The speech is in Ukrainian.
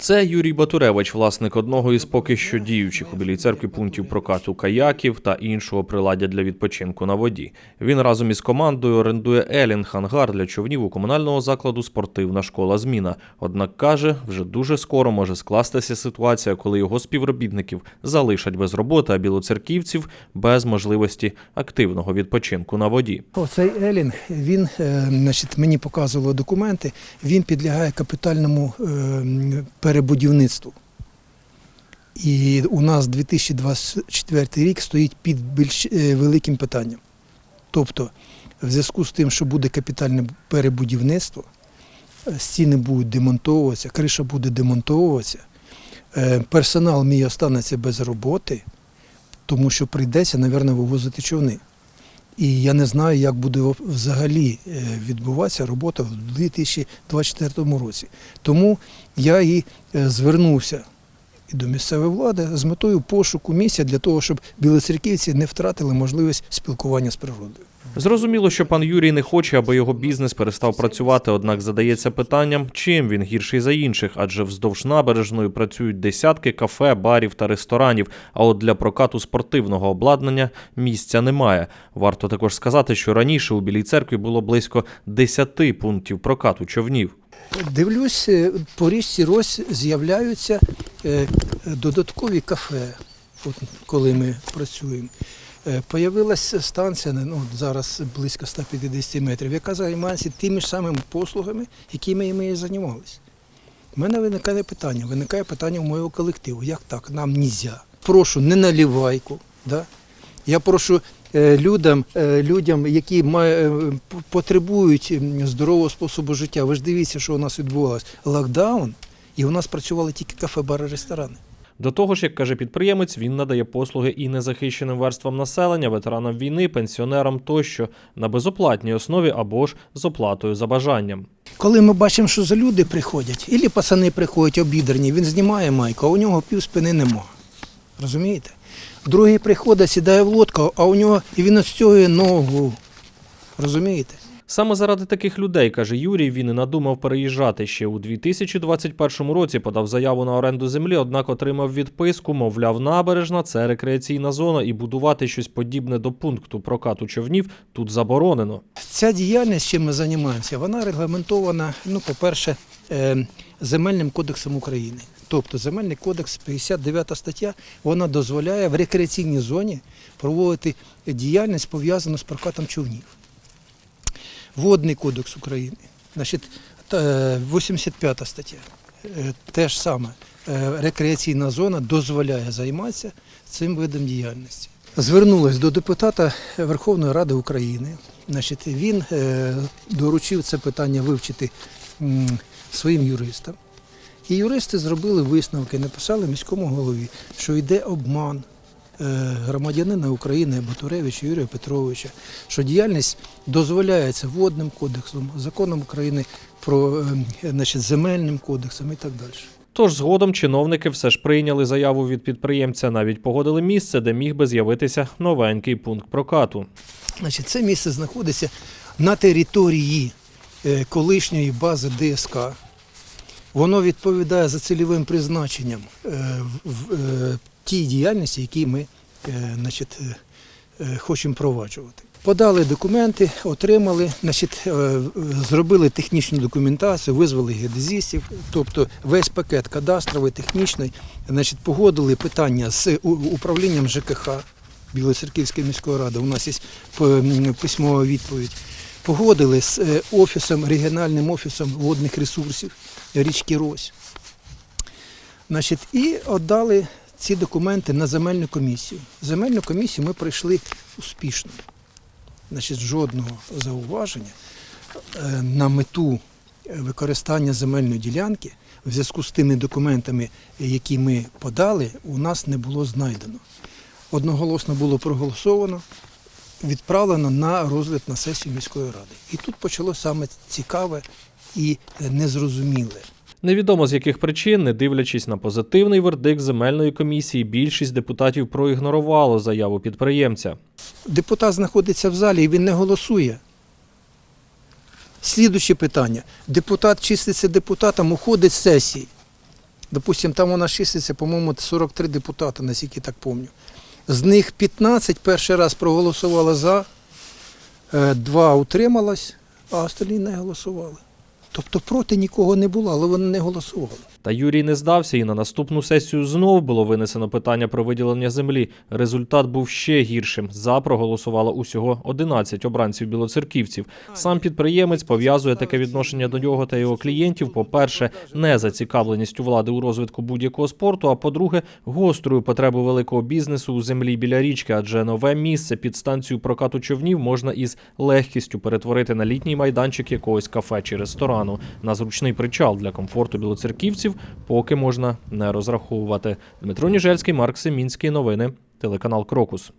Це Юрій Батуревич, власник одного із поки що діючих у Білій церкві пунктів прокату каяків та іншого приладдя для відпочинку на воді. Він разом із командою орендує Елінг ангар для човнів у комунального закладу спортивна школа Зміна. Однак каже, вже дуже скоро може скластися ситуація, коли його співробітників залишать без роботи, а білоцерківців без можливості активного відпочинку на воді. Оцей Елінг, він е, значить, мені показувало документи, він підлягає капітальному е, перебудівництву. І у нас 2024 рік стоїть під більш е, великим питанням. Тобто, в зв'язку з тим, що буде капітальне перебудівництво, е, стіни будуть демонтовуватися, криша буде демонтовуватися, е, персонал мій останеться без роботи, тому що прийдеться, мабуть, вивозити човни. І я не знаю, як буде взагалі е, відбуватися робота в 2024 році. Тому я і е, звернувся до місцевої влади з метою пошуку місця для того, щоб білоцерківці не втратили можливість спілкування з природою. Зрозуміло, що пан Юрій не хоче, аби його бізнес перестав працювати, однак задається питанням, чим він гірший за інших, адже вздовж набережної працюють десятки кафе, барів та ресторанів. А от для прокату спортивного обладнання місця немає. Варто також сказати, що раніше у Білій церкві було близько 10 пунктів прокату човнів. Дивлюсь, е, по річці Рось з'являються е, додаткові кафе, от коли ми працюємо. Е, Появилася станція, ну, зараз близько 150 метрів, яка займається тими ж самими послугами, якими ми і займалися. У мене виникає питання, виникає питання у моєго колективу. Як так? Нам нельзя. Прошу, не наливайку. Да? Я прошу е, людям, е, людям, які потребують здорового способу життя. Ви ж дивіться, що у нас відбувалося. Локдаун, і у нас працювали тільки кафе, бари, ресторани. До того ж, як каже підприємець, він надає послуги і незахищеним верствам населення, ветеранам війни, пенсіонерам тощо на безоплатній основі або ж з оплатою за бажанням. Коли ми бачимо, що за люди приходять, і пацани приходять обідрані, він знімає майку, а у нього пів спини нема. Розумієте? Другий приходить, сідає в лодку, а у нього і він остягує ногу. Розумієте? Саме заради таких людей, каже Юрій, він і надумав переїжджати ще у 2021 році. Подав заяву на оренду землі, однак отримав відписку. Мовляв, набережна це рекреаційна зона, і будувати щось подібне до пункту прокату човнів тут заборонено. Ця діяльність, чим ми займаємося, вона регламентована, ну, по-перше, е, Земельним кодексом України. Тобто Земельний кодекс, 59 стаття, вона дозволяє в рекреаційній зоні проводити діяльність пов'язану з прокатом човнів. Водний кодекс України, значить, та, е, 85 стаття. Е, Те ж саме е, рекреаційна зона дозволяє займатися цим видом діяльності. Звернулась до депутата Верховної Ради України. Значить, він доручив це питання вивчити своїм юристам. І юристи зробили висновки, написали міському голові, що йде обман громадянина України Батуревича Юрія Петровича, що діяльність дозволяється водним кодексом, законом України про е, значить, земельним кодексом і так далі. Тож згодом чиновники все ж прийняли заяву від підприємця, навіть погодили місце, де міг би з'явитися новенький пункт прокату. Значить, це місце знаходиться на території е, колишньої бази ДСК. Воно відповідає за цільовим призначенням е, е, тій діяльності, які ми е, значить, е, е, хочемо проваджувати. Подали документи, отримали, значить, зробили технічну документацію, визвали геодезістів, тобто весь пакет кадастровий, технічний, значить, погодили питання з управлінням ЖКХ Білоцерківської міської ради. У нас є письмова відповідь. Погодили з офісом, регіональним офісом водних ресурсів річки Рось. Значить, і віддали ці документи на земельну комісію. Земельну комісію ми пройшли успішно. Значить, жодного зауваження е, на мету використання земельної ділянки в зв'язку з тими документами, які ми подали, у нас не було знайдено. Одноголосно було проголосовано, відправлено на розгляд на сесію міської ради. І тут почалося саме цікаве і незрозуміле. Невідомо з яких причин, не дивлячись на позитивний вердикт земельної комісії, більшість депутатів проігнорувало заяву підприємця. Депутат знаходиться в залі і він не голосує. Слідуюче питання. Депутат числиться депутатом, уходить з сесії. Допустим, там у нас числиться, по-моєму, 43 депутати, наскільки так пам'ятаю. З них 15 перший раз проголосували за, е, два утрималось, а остальні не голосували. Тобто проти нікого не було, але вони не голосували. Та Юрій не здався, і на наступну сесію знов було винесено питання про виділення землі. Результат був ще гіршим. За проголосувало усього 11 обранців білоцерківців. Сам підприємець пов'язує таке відношення до нього та його клієнтів. По-перше, не зацікавленістю влади у розвитку будь-якого спорту. А по-друге, гострою потребою великого бізнесу у землі біля річки, адже нове місце під станцію прокату човнів можна із легкістю перетворити на літній майданчик якогось кафе чи ресторану. На зручний причал для комфорту білоцерківців поки можна не розраховувати. Дмитро Ніжельський, Марк Семінський. Новини. Телеканал Крокус.